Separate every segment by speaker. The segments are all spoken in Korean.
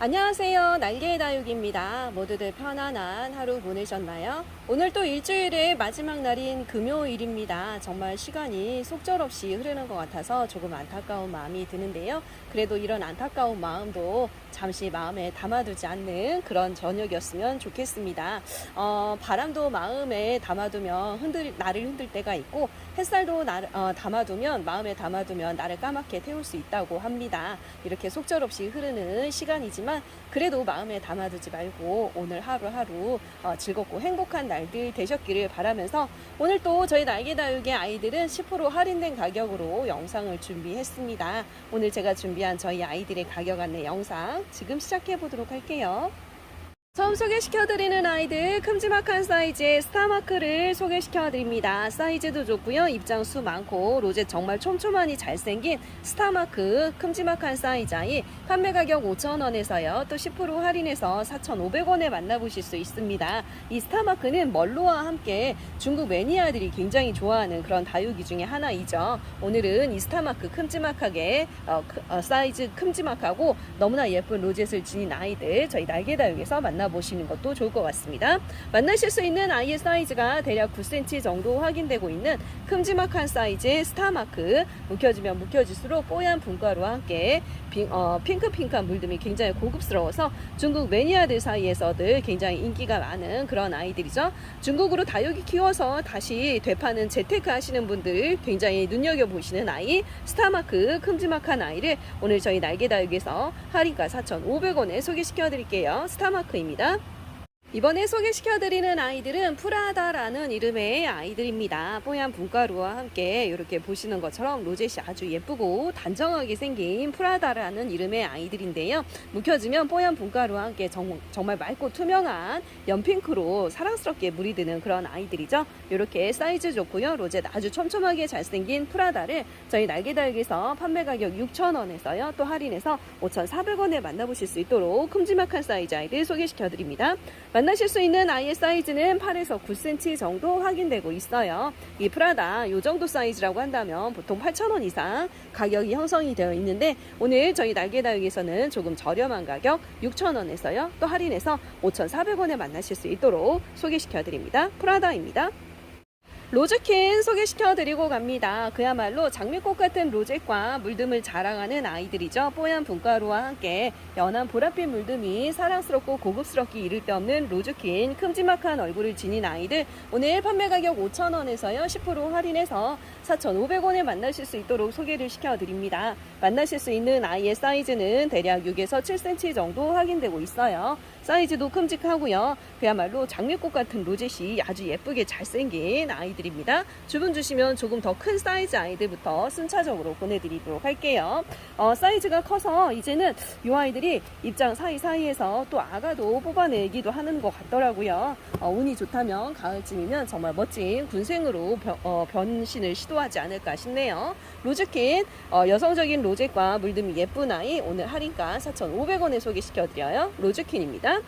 Speaker 1: 안녕하세요. 날개의 다육입니다. 모두들 편안한 하루 보내셨나요? 오늘 또 일주일의 마지막 날인 금요일입니다. 정말 시간이 속절없이 흐르는 것 같아서 조금 안타까운 마음이 드는데요. 그래도 이런 안타까운 마음도 잠시 마음에 담아두지 않는 그런 저녁이었으면 좋겠습니다. 어, 바람도 마음에 담아두면 흔들, 나를 흔들 때가 있고 햇살도 나를, 어, 담아두면 마음에 담아두면 나를 까맣게 태울 수 있다고 합니다. 이렇게 속절없이 흐르는 시간이지만 그래도 마음에 담아두지 말고 오늘 하루하루 어, 즐겁고 행복한 날들 되셨기를 바라면서 오늘 또 저희 날개다육의 아이들은 10% 할인된 가격으로 영상을 준비했습니다. 오늘 제가 준비한 저희 아이들의 가격 안내 영상 지금 시작해 보도록 할게요. 처음 소개시켜드리는 아이들 큼지막한 사이즈의 스타마크를 소개시켜드립니다. 사이즈도 좋고요. 입장수 많고 로제 정말 촘촘하니 잘생긴 스타마크 큼지막한 사이즈 아이 판매 가격 5,000원에서요. 또 10% 할인해서 4,500원에 만나보실 수 있습니다. 이 스타마크는 멀로와 함께 중국 매니아들이 굉장히 좋아하는 그런 다육이 중에 하나이죠. 오늘은 이 스타마크 큼지막하게 어, 크- 어, 사이즈 큼지막하고 너무나 예쁜 로젯을 지닌 아이들 저희 날개다육에서 만나보 시는 것도 좋을 것 같습니다. 만나실 수 있는 아이의 사이즈가 대략 9cm 정도 확인되고 있는 큼지막한 사이즈의 스타마크 묵혀지면 묵혀질수록 뽀얀 분가루와 함께 핑, 어, 핑크핑크한 물듬이 굉장히 고급스러워서 중국 매니아들 사이에서들 굉장히 인기가 많은 그런 아이들이죠. 중국으로 다육이 키워서 다시 되파는 재테크 하시는 분들 굉장히 눈여겨보시는 아이 스타마크 큼지막한 아이를 오늘 저희 날개다육에서 할인가 4,500원에 소개시켜 드릴게요. 스타마크입니다. 감사합니다. 이번에 소개시켜드리는 아이들은 프라다라는 이름의 아이들입니다. 뽀얀 분가루와 함께 이렇게 보시는 것처럼 로젯이 아주 예쁘고 단정하게 생긴 프라다라는 이름의 아이들인데요. 묵혀지면 뽀얀 분가루와 함께 정, 정말 맑고 투명한 연핑크로 사랑스럽게 물이 드는 그런 아이들이죠. 이렇게 사이즈 좋고요. 로젯 아주 촘촘하게 잘생긴 프라다를 저희 날개달기에서 판매 가격 6,000원에서요. 또 할인해서 5,400원에 만나보실 수 있도록 큼지막한 사이즈 아이들 소개시켜드립니다. 만나실 수 있는 아이의 사이즈는 8에서 9cm 정도 확인되고 있어요. 이 프라다 이 정도 사이즈라고 한다면 보통 8,000원 이상 가격이 형성이 되어 있는데 오늘 저희 날개다육에서는 조금 저렴한 가격 6,000원에서요. 또 할인해서 5,400원에 만나실 수 있도록 소개시켜 드립니다. 프라다입니다. 로즈킨 소개시켜드리고 갑니다. 그야말로 장미꽃 같은 로zet과 물듬을 자랑하는 아이들이죠. 뽀얀 분가루와 함께 연한 보랏빛 물듬이 사랑스럽고 고급스럽게 이를 데 없는 로즈킨 큼지막한 얼굴을 지닌 아이들 오늘 판매 가격 5,000원에서요. 10% 할인해서 4,500원에 만나실 수 있도록 소개를 시켜드립니다. 만나실 수 있는 아이의 사이즈는 대략 6에서 7cm 정도 확인되고 있어요. 사이즈도 큼직하고요. 그야말로 장미꽃 같은 로젯이 아주 예쁘게 잘생긴 아이들입니다. 주문 주시면 조금 더 큰 사이즈 아이들부터 순차적으로 보내드리도록 할게요. 어, 사이즈가 커서 이제는 이 아이들이 입장 사이사이에서 또 아가도 뽑아내기도 하는 것 같더라고요. 어, 운이 좋다면 가을쯤이면 정말 멋진 군생으로 변, 어, 변신을 시도하지 않을까 싶네요. 로즈킨 어, 여성적인 로젯과 물듬이 예쁜 아이 오늘 할인가 4,500원에 소개시켜드려요. 로즈킨입니다.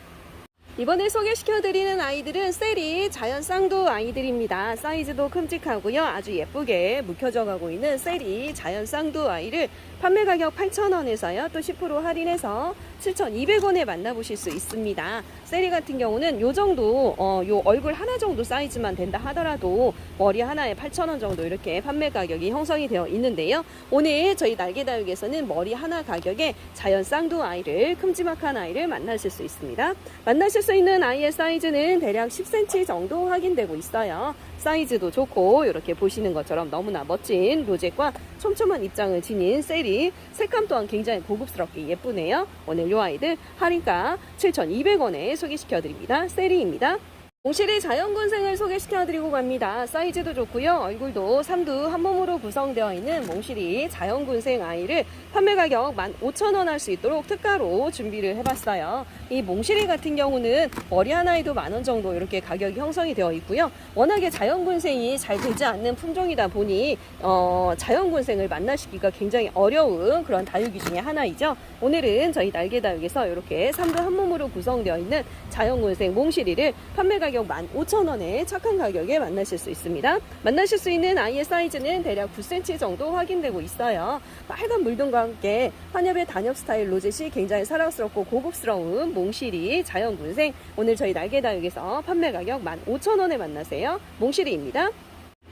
Speaker 1: 이번에 소개시켜드리는 아이들은 셀이 자연 쌍두 아이들입니다. 사이즈도 큼직하고요. 아주 예쁘게 묵혀져 가고 있는 셀이 자연 쌍두 아이를 판매 가격 8,000원에서요. 또 10% 할인해서 7,200원에 만나보실 수 있습니다. 세리 같은 경우는 요 정도, 어, 요 얼굴 하나 정도 사이즈만 된다 하더라도 머리 하나에 8,000원 정도 이렇게 판매 가격이 형성이 되어 있는데요. 오늘 저희 날개다육에서는 머리 하나 가격에 자연 쌍두 아이를, 큼지막한 아이를 만나실 수 있습니다. 만나실 수 있는 아이의 사이즈는 대략 10cm 정도 확인되고 있어요. 사이즈도 좋고 이렇게 보시는 것처럼 너무나 멋진 로zet과 촘촘한 입장을 지닌 셀이 색감 또한 굉장히 고급스럽게 예쁘네요. 오늘 이 아이들 할인가 7,200원에 소개시켜 드립니다. 셀이입니다. 몽실이 자연군생을 소개시켜드리고 갑니다. 사이즈도 좋고요. 얼굴도 삼두 한 몸으로 구성되어 있는 몽실이 자연군생 아이를 판매 가격 15,000원 할 수 있도록 특가로 준비를 해봤어요. 이 몽실이 같은 경우는 머리 하나에도 만 원 정도 이렇게 가격이 형성이 되어 있고요. 워낙에 자연군생이 잘 되지 않는 품종이다 보니 어, 자연군생을 만나시기가 굉장히 어려운 그런 다육이 중에 하나이죠. 오늘은 저희 날개다육에서 이렇게 삼두 한 몸으로 구성되어 있는 자연군생 몽실이를 판매 가격 가격 15,000원에 착한 가격에 만나실 수 있습니다. 만나실 수 있는 아이의 사이즈는 대략 9cm 정도 확인되고 있어요. 빨간 물등과 함께 한엽의 단엽 스타일 로zet이 굉장히 사랑스럽고 고급스러운 몽실이 자연군생 오늘 저희 날개다육에서 판매 가격 15,000원에 만나세요. 몽실이입니다.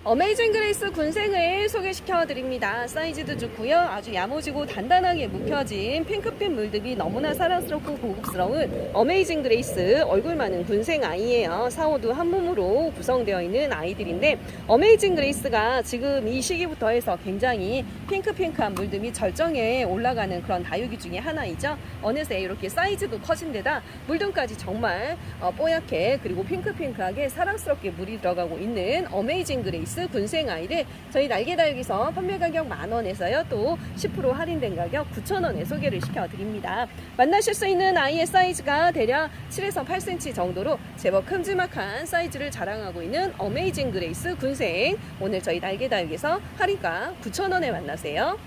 Speaker 1: 어메이징 그레이스 군생을 소개시켜 드립니다. 사이즈도 좋고요. 아주 야무지고 단단하게 묵혀진 핑크빛 물듭이 너무나 사랑스럽고 고급스러운 어메이징 그레이스 얼굴 많은 군생 아이예요. 사호도 한 몸으로 구성되어 있는 아이들인데 어메이징 그레이스가 지금 이 시기부터 해서 굉장히 핑크핑크한 물듭이 절정에 올라가는 그런 다육이 중에 하나이죠. 어느새 이렇게 사이즈도 커진 데다 물등까지 정말 어, 뽀얗게 그리고 핑크핑크하게 사랑스럽게 물이 들어가고 있는 어메이징 그레이스 군생 아이를 저희 날개다육에서 판매 가격 만 원에서요 또 10% 할인된 가격 9천 원에 소개를 시켜드립니다. 만나실 수 있는 아이의 사이즈가 대략 7에서 8cm 정도로 제법 큼지막한 사이즈를 자랑하고 있는 어메이징 그레이스 군생 오늘 저희 날개다육에서 할인가 9천 원에 만나세요.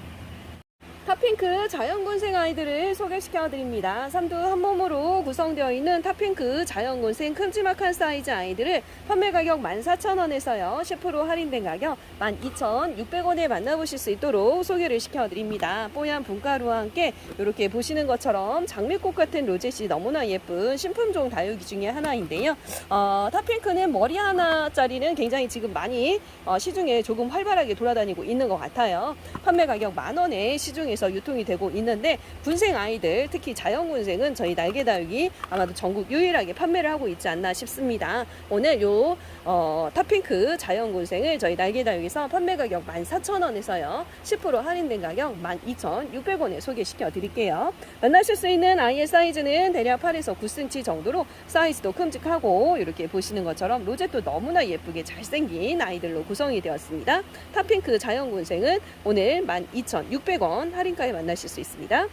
Speaker 1: 탑핑크 자연군생 아이들을 소개시켜 드립니다. 삼두 한 몸으로 구성되어 있는 탑핑크 자연군생 큼지막한 사이즈 아이들을 판매 가격 14,000원에서요. 10% 할인된 가격 12,600원에 만나보실 수 있도록 소개를 시켜 드립니다. 뽀얀 분가루와 함께 이렇게 보시는 것처럼 장미꽃 같은 로zet이 너무나 예쁜 신품종 다육이 중에 하나인데요. 어, 탑핑크는 머리 하나짜리는 굉장히 지금 많이 어, 시중에 조금 활발하게 돌아다니고 있는 것 같아요. 판매 가격 만 원에 시중에 서 유통이 되고 있는데 군생 아이들 특히 자연군생은 저희 날개다육이 아마도 전국 유일하게 판매를 하고 있지 않나 싶습니다. 오늘 요 어, 탑핑크 자연군생을 저희 날개다육에서 판매 가격 14,000원에서요 10% 할인된 가격 12,600원에 소개시켜 드릴게요. 만나실 수 있는 아이의 사이즈는 대략 8에서 9cm 정도로 사이즈도 큼직하고 이렇게 보시는 것처럼 로zet도 너무나 예쁘게 잘생긴 아이들로 구성이 되었습니다. 탑핑크 자연군생은 오늘 12,600원 할인가에 만나실 수 있습니다.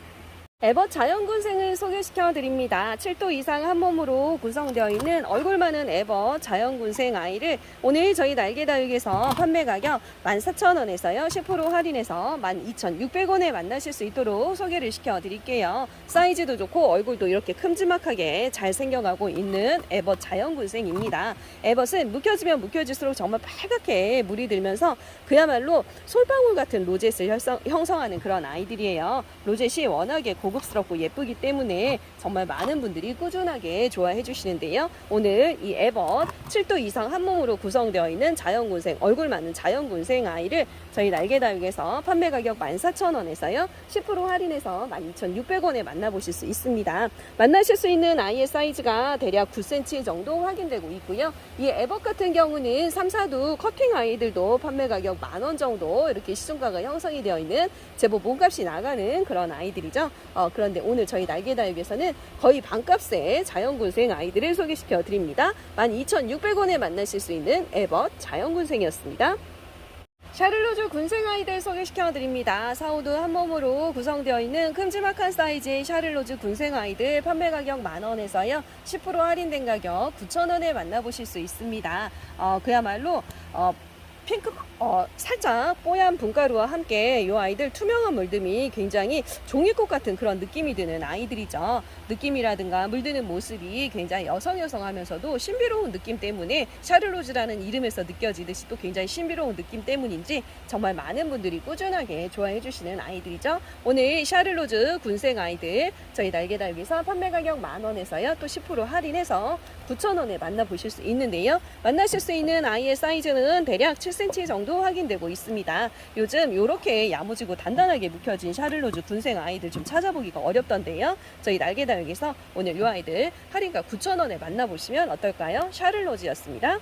Speaker 1: 에버 자연군생을 소개시켜 드립니다. 7도 이상 한 몸으로 구성되어 있는 얼굴 많은 에버 자연군생 아이를 오늘 저희 날개다육에서 판매 가격 14,000원에서요. 10% 할인해서 12,600원에 만나실 수 있도록 소개를 시켜 드릴게요. 사이즈도 좋고 얼굴도 이렇게 큼지막하게 잘 생겨가고 있는 에버 자연군생입니다. 에벗은 묵혀지면 묵혀질수록 정말 빨갛게 물이 들면서 그야말로 솔방울 같은 형성, 형성하는 그런 아이들이에요. 로zet이 워낙에 고 급스럽고 예쁘기 때문에 정말 많은 분들이 꾸준하게 좋아해 주시는데요. 오늘 이 에벗 7도 이상 한 몸으로 구성되어 있는 자연군생, 얼굴 많은 자연군생 아이를 저희 날개다육에서 판매 가격 14,000원에서요. 10% 할인해서 12,600원에 만나보실 수 있습니다. 만나실 수 있는 아이의 사이즈가 대략 9cm 정도 확인되고 있고요. 이 에벗 같은 경우는 3, 4두 커팅 아이들도 판매 가격 만 원 정도 이렇게 시중가가 형성이 되어 있는 제법 몸값이 나가는 그런 아이들이죠. 어, 그런데 오늘 저희 날개다육에서는 거의 반값에 자연군생 아이들을 소개시켜 드립니다. 12,600원에 만나실 수 있는 에벗 자연군생이었습니다. 샤를로즈 군생 아이들 소개시켜 드립니다. 사우드 한 몸으로 구성되어 있는 큼지막한 사이즈의 샤를로즈 군생 아이들 판매 가격 만 원에서요 10% 할인된 가격 9천 원에 만나보실 수 있습니다. 어, 그야말로 어, 핑크 어, 살짝 뽀얀 분가루와 함께 이 아이들 투명한 물듬이 굉장히 종이꽃 같은 그런 느낌이 드는 아이들이죠. 느낌이라든가 물드는 모습이 굉장히 여성 여성하면서도 신비로운 느낌 때문에 샤를로즈라는 이름에서 느껴지듯이 또 굉장히 신비로운 느낌 때문인지 정말 많은 분들이 꾸준하게 좋아해 주시는 아이들이죠. 오늘 샤를로즈 군생 아이들 저희 날개다육에서 판매 가격 만 원에서요 또 10% 할인해서 9천 원에 만나보실 수 있는데요. 만나실 수 있는 아이의 사이즈는 대략 7cm 정도 확인되고 있습니다. 요즘 이렇게 야무지고 단단하게 묵혀진 샤를로즈 군생 아이들 좀 찾아보기가 어렵던데요. 저희 날개다육에서 오늘 이 아이들 할인가 9천 원에 만나보시면 어떨까요? 샤를로즈였습니다.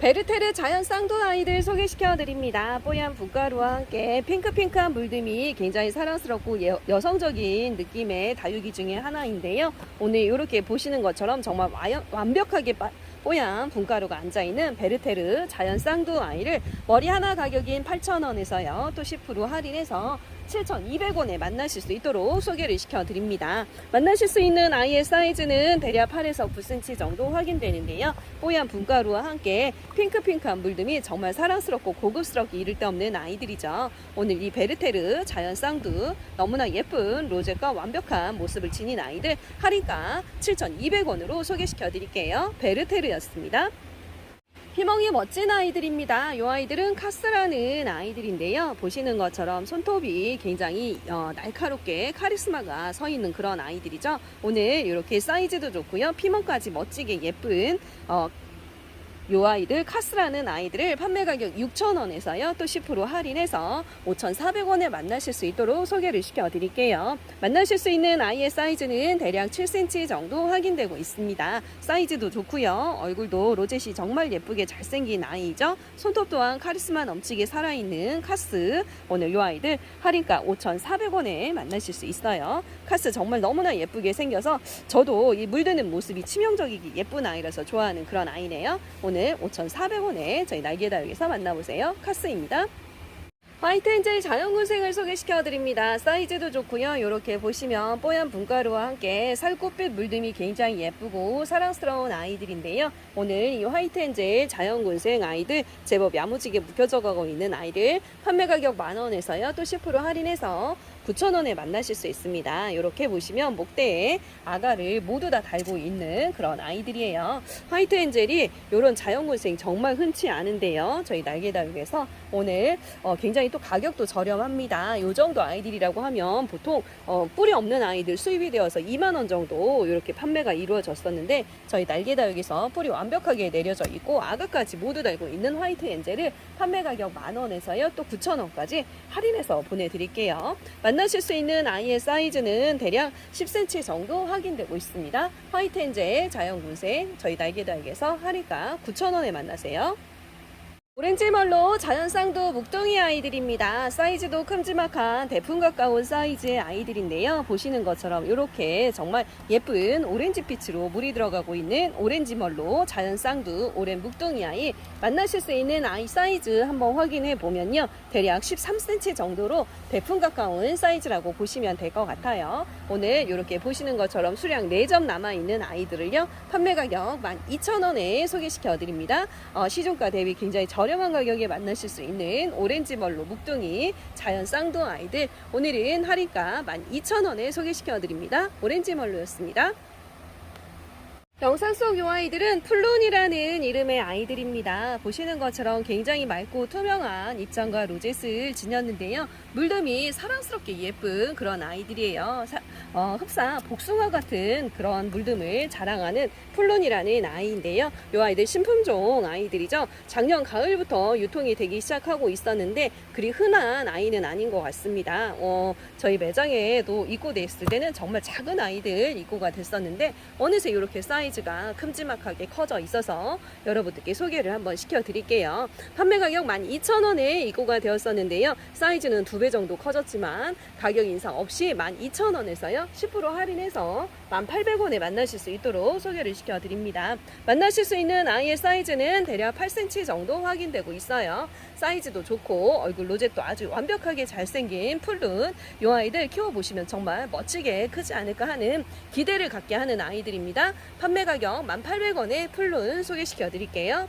Speaker 1: 베르테르 자연 쌍돈 아이들 소개시켜 드립니다. 뽀얀 분가루와 함께 핑크핑크한 물듬이 굉장히 사랑스럽고 예- 여성적인 느낌의 다육이 중에 하나인데요. 오늘 이렇게 보시는 것처럼 정말 완벽하게 빠- 뽀얀 분가루가 앉아있는 베르테르 자연 쌍두 아이를 머리 하나 가격인 8,000원에서요. 또 10% 할인해서 7,200원에 만나실 수 있도록 소개를 시켜드립니다. 만나실 수 있는 아이의 사이즈는 대략 8에서 9cm 정도 확인되는데요. 뽀얀 분가루와 함께 핑크핑크한 물듬이 정말 사랑스럽고 고급스럽게 이를 데 없는 아이들이죠. 오늘 이 베르테르 자연 쌍두 너무나 예쁜 로제과 완벽한 모습을 지닌 아이들 할인가 7,200원으로 소개시켜 드릴게요. 베르테르였습니다. 희멍이 멋진 아이들입니다. 이 아이들은 카스라는 아이들인데요. 보시는 것처럼 손톱이 굉장히 어, 날카롭게 카리스마가 서 있는 그런 아이들이죠. 오늘 이렇게 사이즈도 좋고요. 피멍까지 멋지게 예쁜 어, 요 아이들 카스라는 아이들을 판매 가격 6,000원에서요. 또 10% 할인해서 5,400원에 만나실 수 있도록 소개를 시켜 드릴게요. 만나실 수 있는 아이의 사이즈는 대략 7cm 정도 확인되고 있습니다. 사이즈도 좋고요. 얼굴도 로제시 정말 예쁘게 잘생긴 아이죠. 손톱 또한 카리스마 넘치게 살아있는 카스. 오늘 요 아이들 할인가 5,400원에 만나실 수 있어요. 카스 정말 너무나 예쁘게 생겨서 저도 이 물드는 모습이 치명적이기 예쁜 아이라서 좋아하는 그런 아이네요. 오늘 5,400원에 저희 날개다육에서 만나보세요. 카스입니다. 화이트 엔젤 자연군생을 소개시켜 드립니다. 사이즈도 좋고요. 이렇게 보시면 뽀얀 분가루와 함께 살꽃빛 물듬이 굉장히 예쁘고 사랑스러운 아이들인데요. 오늘 이 화이트 엔젤 자연군생 아이들 제법 야무지게 묶여져 가고 있는 아이들 판매 가격 만 원에서요. 또 10% 할인해서 9,000원에 만나실 수 있습니다. 이렇게 보시면 목대에 아가를 모두 다 달고 있는 그런 아이들이에요. 화이트 엔젤이 이런 자연군생 정말 흔치 않은데요. 저희 날개다육에서 오늘 어, 굉장히 또 가격도 저렴합니다. 이 정도 아이들이라고 하면 보통 어, 뿌리 없는 아이들 수입이 되어서 2만 원 정도 이렇게 판매가 이루어졌었는데 저희 날개다육에서 뿌리 완벽하게 내려져 있고 아가까지 모두 달고 있는 화이트 엔젤을 판매 가격 만 원에서요 또 9천 원까지 할인해서 보내드릴게요. 만 나실 수 있는 아이의 사이즈는 대략 10cm 정도 확인되고 있습니다. 화이트 엔젤 자연군생 저희 날개다육에서 할인가 9천 원에 만나세요. 오렌지 멀로 자연쌍도 묵둥이 아이들입니다. 사이즈도 큼지막한 대풍 가까운 사이즈의 아이들인데요. 보시는 것처럼 이렇게 정말 예쁜 오렌지 빛으로 물이 들어가고 있는 오렌지 멀로 자연쌍두 오렌 묵둥이 아이 만나실 수 있는 아이 사이즈 한번 확인해 보면요. 대략 13cm 정도로 대풍 가까운 사이즈라고 보시면 될 것 같아요. 오늘 이렇게 보시는 것처럼 수량 4점 남아있는 아이들을요. 판매 가격 12,000원에 소개시켜 드립니다. 어, 시중가 대비 굉장히 저렴한 가격에 만나실 수 있는 오렌지 멀로 묵둥이 자연 쌍둥 아이들 오늘은 할인가 12,000원에 소개시켜 드립니다. 오렌지 멀로였습니다. 영상 속이 아이들은 플룬이라는 이름의 아이들입니다. 보시는 것처럼 굉장히 맑고 투명한 입장과 로젯을 지녔는데요. 물듬이 사랑스럽게 예쁜 그런 아이들이에요. 사- 어, 흡사 복숭아 같은 그런 물듬을 자랑하는 플룬이라는 아이인데요. 이 아이들 신품종 아이들이죠. 작년 가을부터 유통이 되기 시작하고 있었는데 그리 흔한 아이는 아닌 것 같습니다. 어, 저희 매장에도 입고됐을 때는 정말 작은 아이들 입고가 됐었는데 어느새 이렇게 사이즈 가 큼지막하게 커져 있어서 여러분들께 소개를 한번 시켜드릴게요. 판매 가격 12,000원에 입고가 되었었는데요. 사이즈는 두 배 정도 커졌지만 가격 인상 없이 12,000원에서요. 10% 할인해서 1,800원에 만나실 수 있도록 소개를 시켜드립니다. 만나실 수 있는 아이의 사이즈는 대략 8cm 정도 확인되고 있어요. 사이즈도 좋고 얼굴 로zet도 아주 완벽하게 잘생긴 풀룬 이 아이들 키워보시면 정말 멋지게 크지 않을까 하는 기대를 갖게 하는 아이들입니다. 판매 가격 1,800원에 풀룬 소개시켜 드릴게요.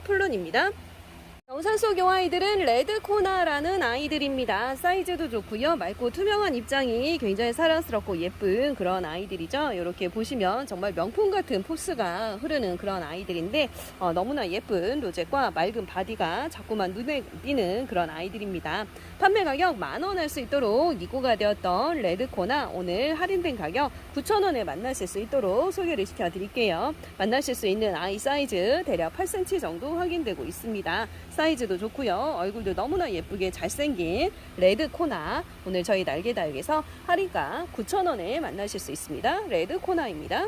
Speaker 1: 속이 아이들은 레드코나라는 아이들입니다. 사이즈도 좋고요. 맑고 투명한 입장이 굉장히 사랑스럽고 예쁜 그런 아이들이죠. 이렇게 보시면 정말 명품 같은 포스가 흐르는 그런 아이들인데 어, 너무나 예쁜 로zet과 맑은 바디가 자꾸만 눈에 띄는 그런 아이들입니다. 판매 가격 만원 할 수 있도록 입고가 되었던 레드코나 오늘 할인된 가격 9,000원에 만나실 수 있도록 소개를 시켜드릴게요. 만나실 수 있는 아이 사이즈 대략 8cm 정도 확인되고 있습니다. 사이즈도 좋고요. 얼굴도 너무나 예쁘게 잘생긴 레드 코나 오늘 저희 날개다육에서 할인가 9,000원에 만나실 수 있습니다. 레드 코나입니다.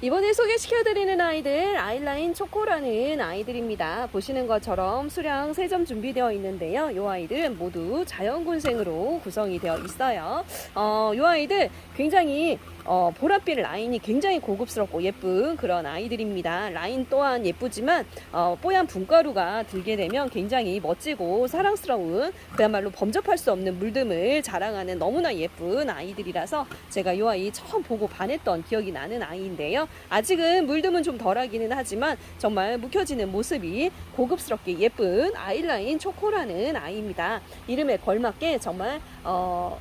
Speaker 1: 이번에 소개시켜드리는 아이들 아이라인 초코라는 아이들입니다. 보시는 것처럼 수량 3점 준비되어 있는데요. 이 아이들은 모두 자연군생으로 구성이 되어 있어요. 어, 이 아이들 굉장히 어, 보랏빛 라인이 굉장히 고급스럽고 예쁜 그런 아이들입니다. 라인 또한 예쁘지만 어, 뽀얀 분가루가 들게 되면 굉장히 멋지고 사랑스러운 그야말로 범접할 수 없는 물듦을 자랑하는 너무나 예쁜 아이들이라서 제가 이 아이 처음 보고 반했던 기억이 나는 아이인데요. 아직은 물듦은 좀 덜하기는 하지만 정말 묵혀지는 모습이 고급스럽게 예쁜 아이라인 초코라는 아이입니다. 이름에 걸맞게 정말 어,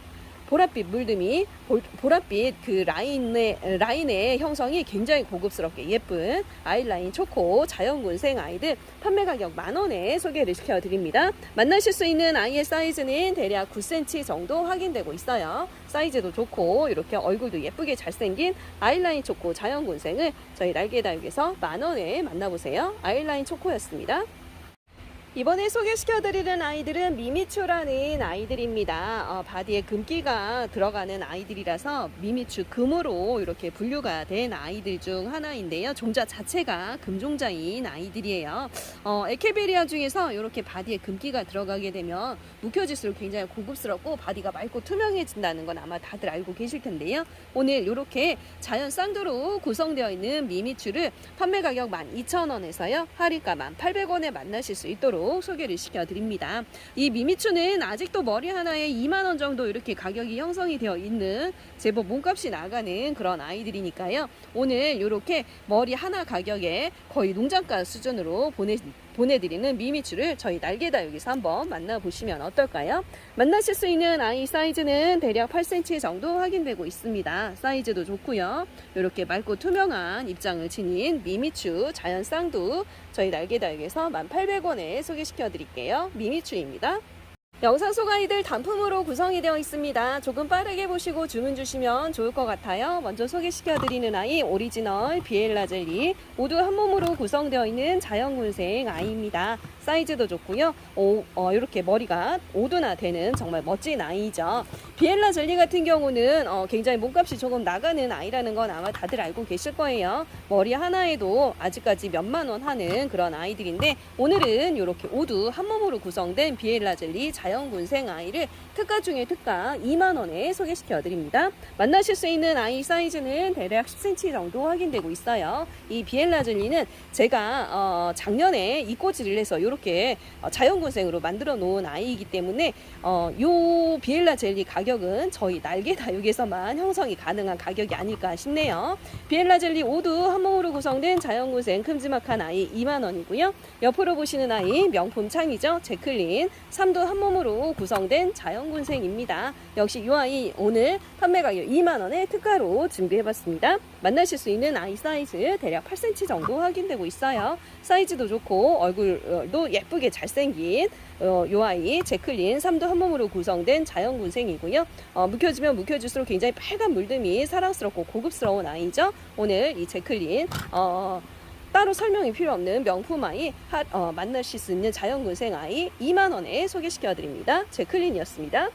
Speaker 1: 보랏빛 물듬이 보- 보랏빛 그 라인의 라인의 형성이 굉장히 고급스럽게 예쁜 아이라인 초코 자연군생 아이들 판매 가격 만 원에 소개를 시켜드립니다. 만나실 수 있는 아이의 사이즈는 대략 9cm 정도 확인되고 있어요. 사이즈도 좋고 이렇게 얼굴도 예쁘게 잘생긴 아이라인 초코 자연군생을 저희 날개다육에서 만 원에 만나보세요. 아이라인 초코였습니다. 이번에 소개시켜드리는 아이들은 미미추라는 아이들입니다. 어, 바디에 금기가 들어가는 아이들이라서 미미추 금으로 이렇게 분류가 된 아이들 중 하나인데요. 종자 자체가 금종자인 아이들이에요. 어, 에케베리아 중에서 이렇게 바디에 금기가 들어가게 되면 묵혀질수록 굉장히 고급스럽고 바디가 맑고 투명해진다는 건 아마 다들 알고 계실 텐데요. 오늘 이렇게 자연 쌍두로 구성되어 있는 미미추를 판매 가격 12,000원에서요. 할인가 1,800원에 만나실 수 있도록 소개를 시켜드립니다. 이 미미추는 아직도 머리 하나에 2만원 정도 이렇게 가격이 형성이 되어 있는 제법 몸값이 나가는 그런 아이들이니까요. 오늘 이렇게 머리 하나 가격에 거의 농장가 수준으로 보내 보내드리는 미미추를 저희 날개다육에서 한번 만나보시면 어떨까요? 만나실 수 있는 아이 사이즈는 대략 8cm 정도 확인되고 있습니다. 사이즈도 좋고요. 이렇게 맑고 투명한 입장을 지닌 미미추 자연 쌍두 저희 날개다육에서 1,800원에 소개시켜 드릴게요. 미미추입니다. 영상 속 아이들 단품으로 구성이 되어 있습니다. 조금 빠르게 보시고 주문 주시면 좋을 것 같아요. 먼저 소개시켜 드리는 아이 오리지널 비엘라 젤리 모두 한 몸으로 구성되어 있는 자연군생 아이입니다. 사이즈도 좋고요. 오, 어, 이렇게 머리가 오두나 되는 정말 멋진 아이죠. 비엘라 젤리 같은 경우는 어, 굉장히 몸값이 조금 나가는 아이라는 건 아마 다들 알고 계실 거예요. 머리 하나에도 아직까지 몇만 원 하는 그런 아이들인데 오늘은 이렇게 오두 한 몸으로 구성된 비엘라 젤리 자 연군생 아이를 특가 중에 특가 2만 원에 소개시켜 드립니다. 만나실 수 있는 아이 사이즈는 대략 10cm 정도 확인되고 있어요. 이 비엘라 젤리는 제가 어, 작년에 이꼬지를 해서 이렇게 어, 자연군생으로 만들어 놓은 아이이기 때문에 어, 요 비엘라 젤리 가격은 저희 날개 다육에서만 형성이 가능한 가격이 아닐까 싶네요. 비엘라 젤리 오두 한 몸으로 구성된 자연군생 큼지막한 아이 2만 원이고요. 옆으로 보시는 아이 명품 창이죠. 제클린 삼두 한 몸으로 구성된 자연군생입니다. 역시 이 아이 오늘 판매 가격 2만 원에 특가로 준비해봤습니다. 만나실 수 있는 아이 사이즈 대략 8cm 정도 확인되고 있어요. 사이즈도 좋고 얼굴도 예쁘게 잘생긴 어, 요 아이 제클린 삼두 한 몸으로 구성된 자연군생이고요. 어, 묵혀지면 묵혀질수록 굉장히 빨간 물듬이 사랑스럽고 고급스러운 아이죠. 오늘 이 제클린 어, 따로 설명이 필요 없는 명품 아이 하, 어, 만나실 수 있는 자연군생 아이 2만 원에 소개시켜 드립니다. 제 클린이었습니다.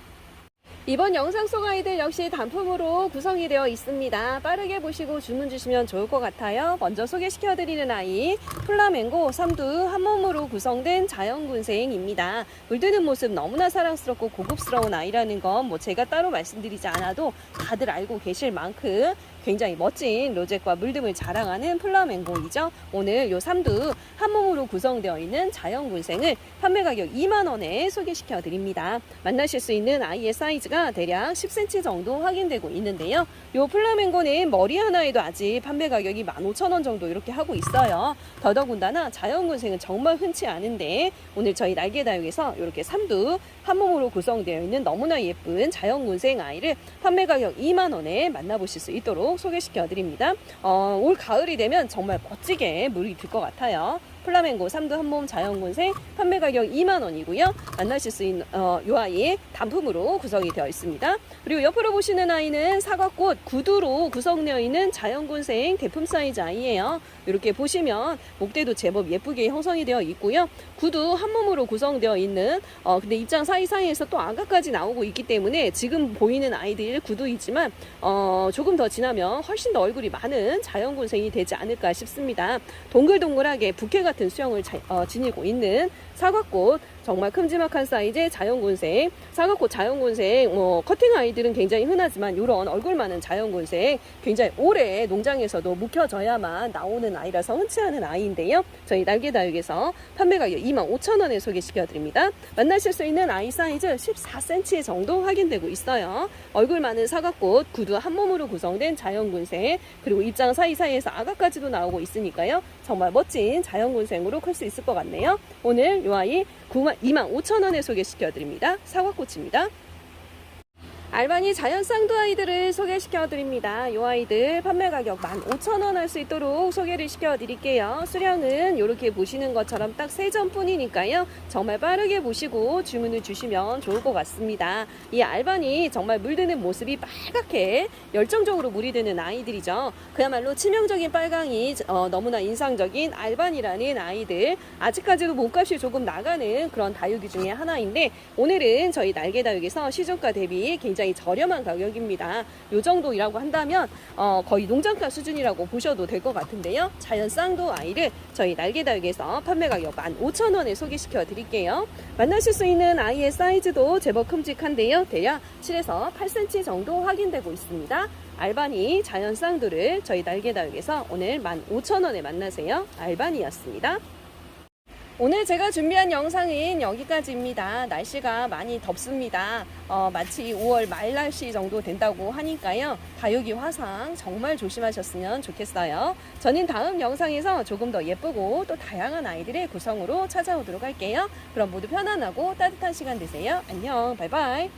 Speaker 1: 이번 영상 속 아이들 역시 단품으로 구성이 되어 있습니다. 빠르게 보시고 주문 주시면 좋을 것 같아요. 먼저 소개시켜 드리는 아이 플라멩고 삼두 한 몸으로 구성된 자연군생입니다. 물드는 모습 너무나 사랑스럽고 고급스러운 아이라는 건 뭐 제가 따로 말씀드리지 않아도 다들 알고 계실 만큼 굉장히 멋진 로zet과 물듬을 자랑하는 플라멩고이죠. 오늘 요 삼두 한 몸으로 구성되어 있는 자연군생을 판매 가격 2만 원에 소개시켜 드립니다. 만나실 수 있는 아이의 사이즈가 대략 10cm 정도 확인되고 있는데요. 요 플라멩고는 머리 하나에도 아직 판매 가격이 15,000원 정도 이렇게 하고 있어요. 더더군다나 자연군생은 정말 흔치 않은데 오늘 저희 날개다육에서 이렇게 삼두 한 몸으로 구성되어 있는 너무나 예쁜 자연군생 아이를 판매 가격 2만 원에 만나보실 수 있도록 소개시켜 드립니다. 어, 올 가을이 되면 정말 멋지게 물이 들 것 같아요. 플라멩고 삼두 한몸 자연군생 판매 가격 2만 원이고요. 만나실 수 있는 어, 요 아이 단품으로 구성이 되어 있습니다. 그리고 옆으로 보시는 아이는 사과꽃 구두로 구성되어 있는 자연군생 대품 사이즈 아이예요. 이렇게 보시면 목대도 제법 예쁘게 형성이 되어 있고요. 구두 한 몸으로 구성되어 있는 어 근데 입장 사이사이에서 또 안각까지 나오고 있기 때문에 지금 보이는 아이들 구두이지만 어 조금 더 지나면 훨씬 더 얼굴이 많은 자연군생이 되지 않을까 싶습니다. 동글동글하게 부케 같은 수영을 자- 어, 지니고 있는 사과꽃 정말 큼지막한 사이즈의 자연곤생, 사각꽃 자연곤생, 뭐 커팅 아이들은 굉장히 흔하지만 이런 얼굴 많은 자연곤생 굉장히 오래 농장에서도 묵혀져야만 나오는 아이라서 흔치 않은 아이인데요. 저희 날개다육에서 판매 가격 25,000원에 소개시켜 드립니다. 만나실 수 있는 아이 사이즈 14cm 정도 확인되고 있어요. 얼굴 많은 사각꽃, 구두 한 몸으로 구성된 자연군생, 그리고 입장 사이사이에서 아가까지도 나오고 있으니까요. 정말 멋진 자연군생으로 클 수 있을 것 같네요. 오늘 이 아이 25,000원에 소개시켜드립니다. 사과꽃입니다. 알바니 자연 쌍두 아이들을 소개시켜 드립니다. 이 아이들 판매 가격 15,000원 할 수 있도록 소개를 시켜 드릴게요. 수량은 이렇게 보시는 것처럼 딱 세 점뿐이니까요. 정말 빠르게 보시고 주문을 주시면 좋을 것 같습니다. 이 알바니 정말 물드는 모습이 빨갛게 열정적으로 물이 드는 아이들이죠. 그야말로 치명적인 빨강이 어, 너무나 인상적인 알바니라는 아이들. 아직까지도 몸값이 조금 나가는 그런 다육이 중에 하나인데 오늘은 저희 날개 다육에서 시중가 대비 굉장히 저렴한 가격입니다. 요 정도이라고 한다면 어, 거의 농장가 수준이라고 보셔도 될 것 같은데요. 자연 쌍도 아이를 저희 날개다육에서 판매 가격 15,000원에 소개시켜 드릴게요. 만나실 수 있는 아이의 사이즈도 제법 큼직한데요. 대략 7에서 8cm 정도 확인되고 있습니다. 알바니 자연 쌍두를 저희 날개다육에서 오늘 15,000원에 만나세요. 알바니였습니다. 오늘 제가 준비한 영상은 여기까지입니다. 날씨가 많이 덥습니다. 어, 마치 5월 말 날씨 정도 된다고 하니까요. 다육이 화상 정말 조심하셨으면 좋겠어요. 저는 다음 영상에서 조금 더 예쁘고 또 다양한 아이들의 구성으로 찾아오도록 할게요. 그럼 모두 편안하고 따뜻한 시간 되세요. 안녕. 바이바이.